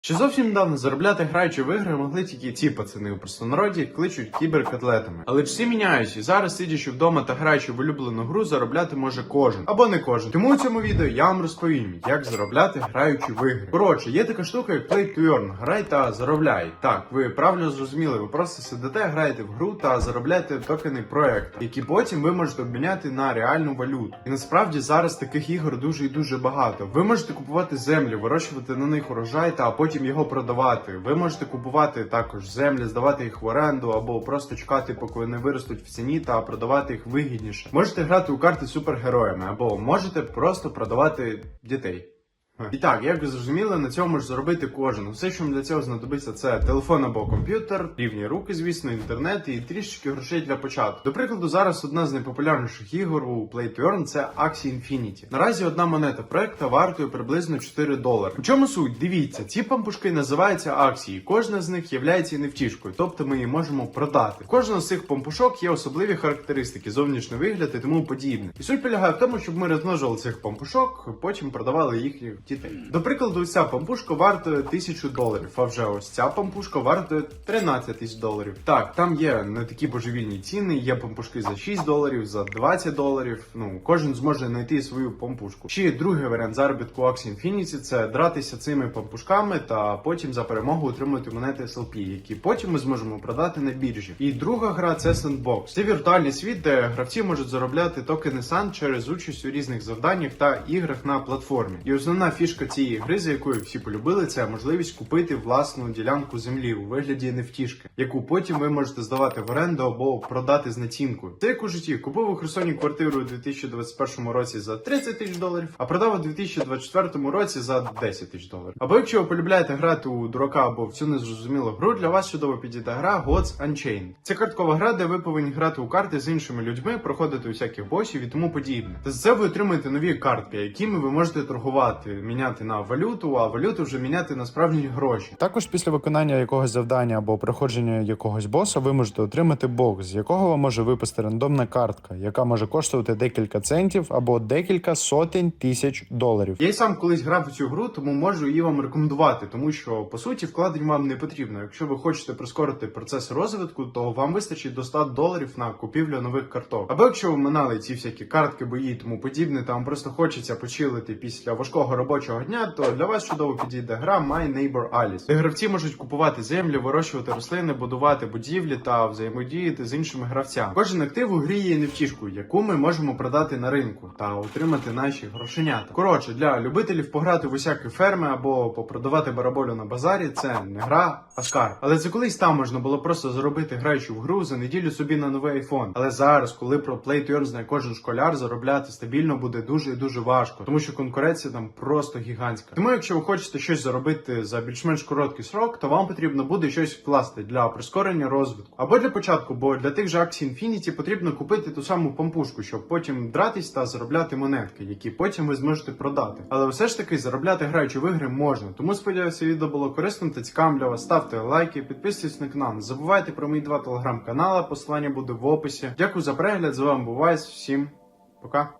Ще зовсім недавно заробляти граючи в ігри могли тільки ті пацани у простонароді кличуть кіберкотлетами. Але ж всі міняють, і зараз, сидячи вдома та граючи в улюблену гру, заробляти може кожен або не кожен. Тому у цьому відео я вам розповім, як заробляти граючи в ігри. Коротше, є така штука, як Play to Earn. Грай та заробляй. Так, ви правильно зрозуміли, ви просто сидите, граєте в гру та заробляєте токени проекту, які потім ви можете обміняти на реальну валюту. І насправді зараз таких ігор дуже і дуже багато. Ви можете купувати землі, вирощувати на них урожай та потім його продавати. Ви можете купувати також землі, здавати їх в оренду або просто чекати, поки вони виростуть в ціні та продавати їх вигідніше. Можете грати у карти супергероями, або можете просто продавати дітей. І так, як ви зрозуміли, на цьому може заробити кожен. Все, що для цього знадобиться, це телефон або комп'ютер, рівні руки, звісно, інтернет і трішечки грошей для початку. До прикладу, зараз одна з найпопулярніших ігор у Play to Earn – це Axie Infinity. Наразі одна монета проекта вартує приблизно 4 долари. У чому суть? Дивіться, ці пампушки називаються акції. Кожна з них є невтішкою, тобто ми її можемо продати. В кожного з цих пампушок є особливі характеристики, зовнішній вигляд і тому подібне. І суть полягає в тому, щоб ми розмножували цих пампушок, потім продавали їхніх дітей. До прикладу, ця пампушка вартує тисячу доларів, а вже ось ця пампушка вартує 13 тисяч доларів. Так, там є не такі божевільні ціни, є пампушки за 6 доларів, за 20 доларів. Ну, кожен зможе знайти свою пампушку. Ще другий варіант заробітку Axie Infinity – це дратися цими пампушками та потім за перемогу отримувати монети SLP, які потім ми зможемо продати на біржі. І друга гра це Sandbox. Це віртуальний світ, де гравці можуть заробляти токени сан через участь у різних завданнях та іграх на платформі. І основна фішка цієї гри, за якою всі полюбили, це можливість купити власну ділянку землі у вигляді нефтішки, яку потім ви можете здавати в оренду або продати з націнкою. Це як у житті купив у Херсоні квартиру у 2021 році за 30 тисяч доларів, а продав у 2024 році за 10 тисяч доларів. Або якщо ви полюбляєте грати у дурака або в цю незрозумілу гру, для вас чудово підійде гра Gods Unchained. Це карткова гра, де ви повинні грати у карти з іншими людьми, проходити усяких босів і тому подібне. Та за це ви отримуєте нові картки, якими ви можете торгувати, міняти на валюту, а валюту вже міняти на справжні гроші. Також після виконання якогось завдання або проходження якогось боса ви можете отримати бокс, з якого вам може випасти рандомна картка, яка може коштувати декілька центів або декілька сотень тисяч доларів. Я й сам колись грав у цю гру, тому можу її вам рекомендувати, тому що по суті вкладень вам не потрібно. Якщо ви хочете прискорити процес розвитку, то вам вистачить до 100 доларів на купівлю нових карток. Або якщо ви минали ці всякі картки, бої і тому подібне, там просто хочеться почилити після важкого робочого дня, то для вас чудово підійде гра My Neighbor Alice, де гравці можуть купувати землю, вирощувати рослини, будувати будівлі та взаємодіяти з іншими гравцями. Кожен актив у грі є невтішкою, яку ми можемо продати на ринку та отримати наші грошенята. Коротше, для любителів пограти в усякі ферми або попродавати бараболю на базарі, це не гра, а скарб. Але це колись там можна було просто заробити граючи в гру за неділю собі на новий айфон. Але зараз, коли про Play to Earn знає кожен школяр, заробляти стабільно буде дуже і дуже важко, тому що конкуренція там просто гігантська. Тому, якщо ви хочете щось заробити за більш-менш короткий срок, то вам потрібно буде щось вкласти для прискорення розвитку. Або для початку, бо для тих же акцій Infinity потрібно купити ту саму пампушку, щоб потім дратись та заробляти монетки, які потім ви зможете продати. Але все ж таки заробляти граючи в ігри можна. Тому сподіваюся, відео було корисним та цікавим для вас. Ставте лайки, підписуйтесь на канал. Не забувайте про мої два телеграм-канали, посилання буде в описі. Дякую за перегляд. З вами був Всім пока.